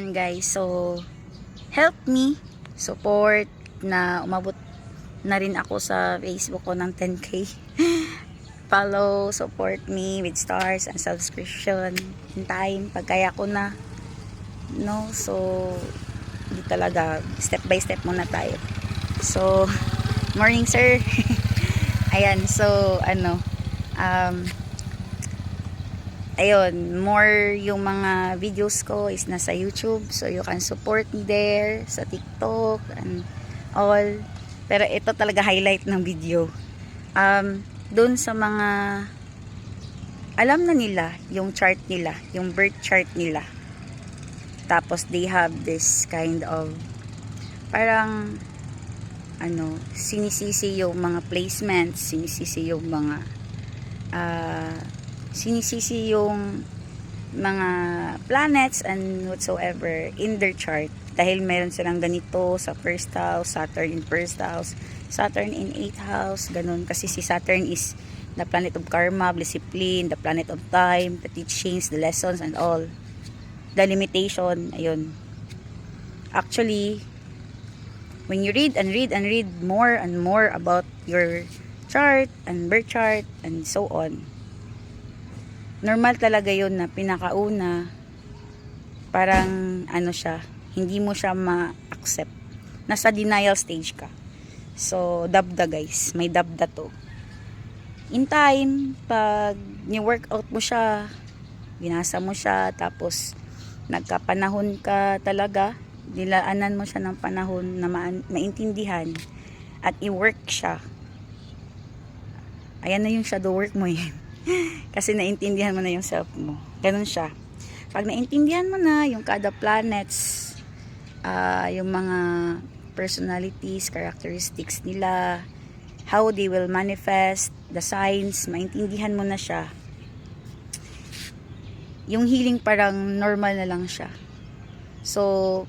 ayan guys, so help me support na umabot na rin ako sa Facebook ko ng 10k. Follow, support me with stars and subscription in time. Pagkaya ko na, no? So, hindi talaga, step by step muna tayo. So, morning sir. Ayan, so, ano, um, ayun, more yung mga videos ko is nasa YouTube. So, you can support me there sa TikTok and all. Pero ito talaga highlight ng video. Um, doon sa mga alam na nila yung chart nila, yung birth chart nila. Tapos they have this kind of parang ano, sinisisi yung mga placements, sinisisi yung mga ah sinisisi yung mga planets and whatsoever in their chart dahil meron silang ganito sa first house, Saturn in first house, Saturn in 8th house, ganun kasi si Saturn is the planet of karma, discipline, the planet of time, the teachings, the lessons and all. The limitation, ayun. Actually, when you read and read and read more and more about your chart and birth chart and so on, normal talaga yun na pinakauna parang ano siya hindi mo siya ma-accept. Nasa denial stage ka. So dabda guys. May dabda to. In time pag ni-workout mo siya binasa mo siya tapos nagkapanahon ka talaga nilaanan mo siya ng panahon na ma- maintindihan at i-work siya. Ayan na yung shadow work mo yun kasi naintindihan mo na yung self mo. Ganun siya. Pag naintindihan mo na yung kada planets, ah, yung mga personalities, characteristics nila, how they will manifest, the signs, maintindihan mo na siya. Yung healing parang normal na lang siya. So,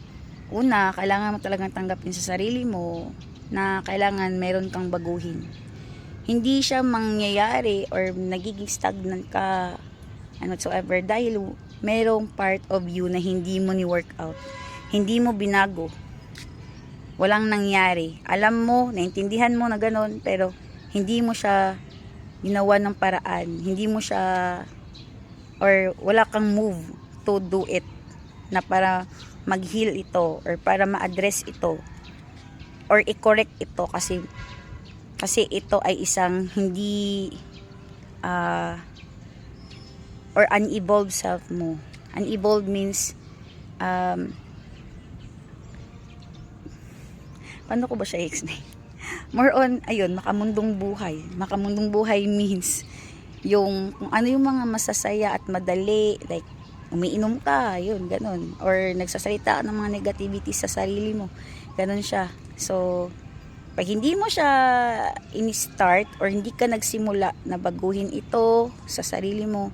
una, kailangan mo talagang tanggapin sa sarili mo na kailangan meron kang baguhin hindi siya mangyayari or nagiging stagnant ka and whatsoever dahil merong part of you na hindi mo ni workout hindi mo binago. Walang nangyari. Alam mo, naintindihan mo na ganun pero hindi mo siya ginawa ng paraan. Hindi mo siya or wala kang move to do it na para mag-heal ito or para ma-address ito or i-correct ito kasi kasi ito ay isang hindi uh, or unevolved self mo. Unevolved means um, paano ko ba siya i-explain? More on, ayun, makamundong buhay. Makamundong buhay means yung kung ano yung mga masasaya at madali, like umiinom ka, yun, ganun. Or nagsasalita ng mga negativity sa sarili mo. Ganun siya. So, pag hindi mo siya in-start or hindi ka nagsimula na baguhin ito sa sarili mo,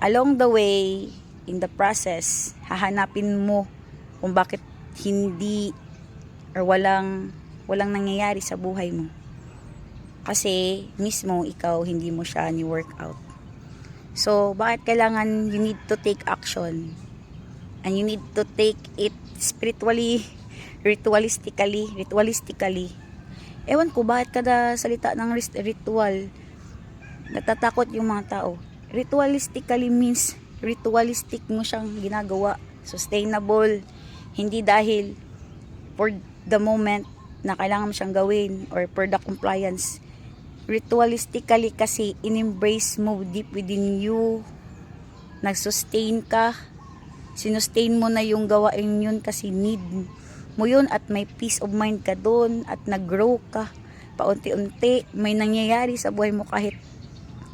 along the way, in the process, hahanapin mo kung bakit hindi or walang walang nangyayari sa buhay mo. Kasi mismo ikaw hindi mo siya ni workout. So, bakit kailangan you need to take action? And you need to take it spiritually ritualistically, ritualistically. Ewan ko bakit kada salita ng rit- ritual natatakot yung mga tao. Ritualistically means ritualistic mo siyang ginagawa. Sustainable. Hindi dahil for the moment na kailangan mo siyang gawin or for the compliance. Ritualistically kasi in-embrace mo deep within you. Nag-sustain ka. Sinustain mo na yung gawain yun kasi need mo yun at may peace of mind ka doon at nag-grow ka paunti-unti may nangyayari sa buhay mo kahit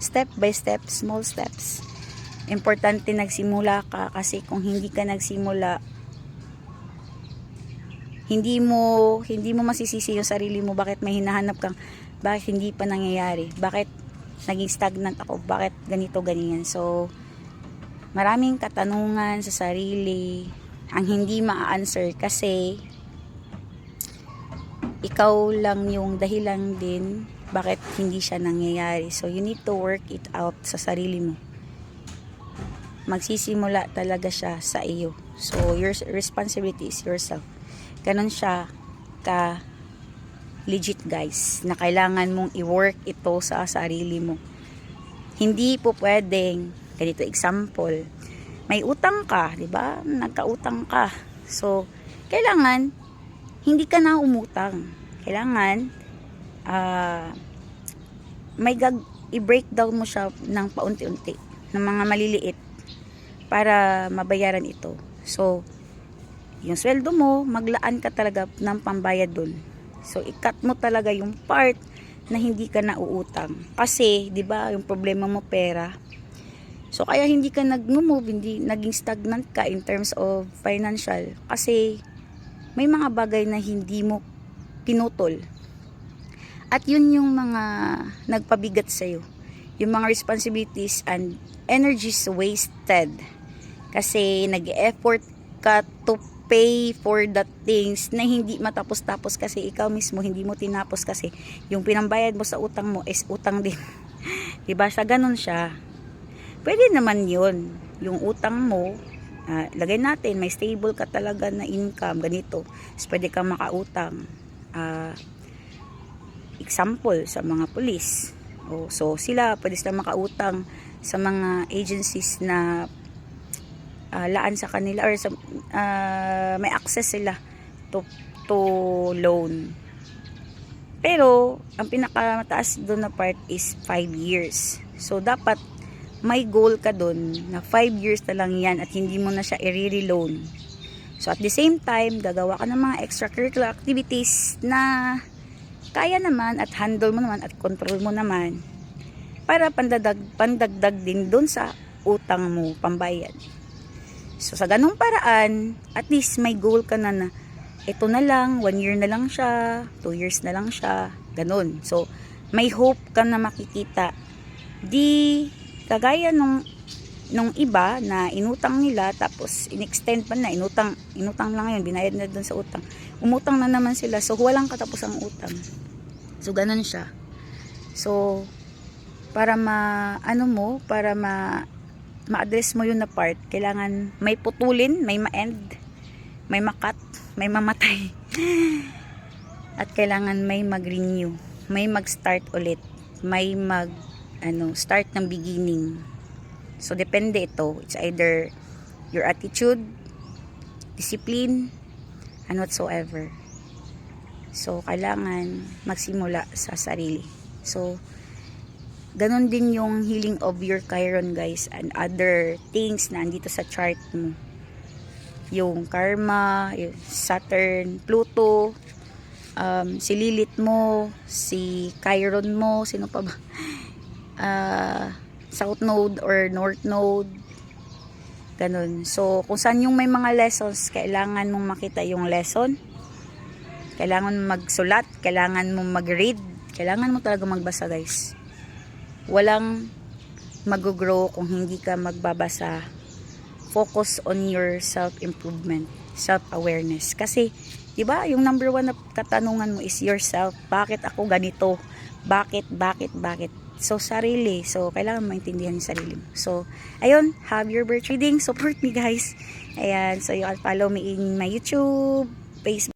step by step small steps. Importante nagsimula ka kasi kung hindi ka nagsimula hindi mo hindi mo masisisi yung sarili mo. Bakit may hinahanap kang bakit hindi pa nangyayari? Bakit naging stagnant ako? Bakit ganito ganyan? So maraming katanungan sa sarili. Ang hindi ma-answer kasi ikaw lang yung dahilan din bakit hindi siya nangyayari. So, you need to work it out sa sarili mo. magsisimula talaga siya sa iyo. So, your responsibility is yourself. Ganon siya ka legit guys na kailangan mong i-work ito sa sarili mo. Hindi po pwedeng, ganito example, may utang ka, di ba? Nagkautang ka. So, kailangan hindi ka na umutang. Kailangan ah may gag i-breakdown mo siya ng paunti-unti ng mga maliliit para mabayaran ito. So, yung sweldo mo, maglaan ka talaga ng pambayad dun. So, i-cut mo talaga yung part na hindi ka nauutang. Kasi, di ba, yung problema mo pera. So, kaya hindi ka nag-move, hindi naging stagnant ka in terms of financial. Kasi, may mga bagay na hindi mo pinutol. At yun yung mga nagpabigat sa'yo. Yung mga responsibilities and energies wasted. Kasi nag-effort ka to pay for the things na hindi matapos-tapos kasi ikaw mismo hindi mo tinapos kasi yung pinambayad mo sa utang mo is utang din. 'Di ba? Sa ganun siya. Pwede naman 'yun. Yung utang mo, ah, lagay natin may stable ka talaga na income ganito. So, pwede kang makautang. Ah, example sa mga pulis. O, so sila pwede sila makautang sa mga agencies na ah, laan sa kanila or sa, ah, may access sila to, to loan. Pero, ang pinakamataas doon na part is 5 years. So, dapat may goal ka doon na 5 years na lang yan at hindi mo na siya i-re-loan. So, at the same time, gagawa ka ng mga extracurricular activities na kaya naman at handle mo naman at control mo naman para pandadag, pandagdag din doon sa utang mo, pambayad. So, sa ganung paraan, at least may goal ka na na ito na lang, one year na lang siya, two years na lang siya, ganun. So, may hope ka na makikita. Di, kagaya nung, nung iba na inutang nila, tapos in-extend pa na, inutang, inutang lang ngayon, binayad na dun sa utang. Umutang na naman sila, so walang katapos ang utang. So, ganun siya. So, para ma, ano mo, para ma, ma-address mo yun na part, kailangan may putulin, may ma-end, may makat, may mamatay. At kailangan may mag-renew, may mag-start ulit, may mag, ano, start ng beginning. So, depende ito. It's either your attitude, discipline, and whatsoever. So, kailangan magsimula sa sarili. So, ganun din yung healing of your Chiron guys and other things na andito sa chart mo yung karma yung Saturn, Pluto um, si Lilith mo si Chiron mo sino pa ba Ah, South Node or North Node ganun so kung saan yung may mga lessons kailangan mong makita yung lesson kailangan mong magsulat kailangan mong mag-read kailangan mo talaga magbasa guys walang mag-grow kung hindi ka magbabasa. Focus on your self-improvement, self-awareness. Kasi, di ba, yung number one na katanungan mo is yourself. Bakit ako ganito? Bakit, bakit, bakit? So, sarili. So, kailangan maintindihan yung sarili mo. So, ayun, have your birth reading. Support me, guys. Ayan, so you can follow me in my YouTube, Facebook,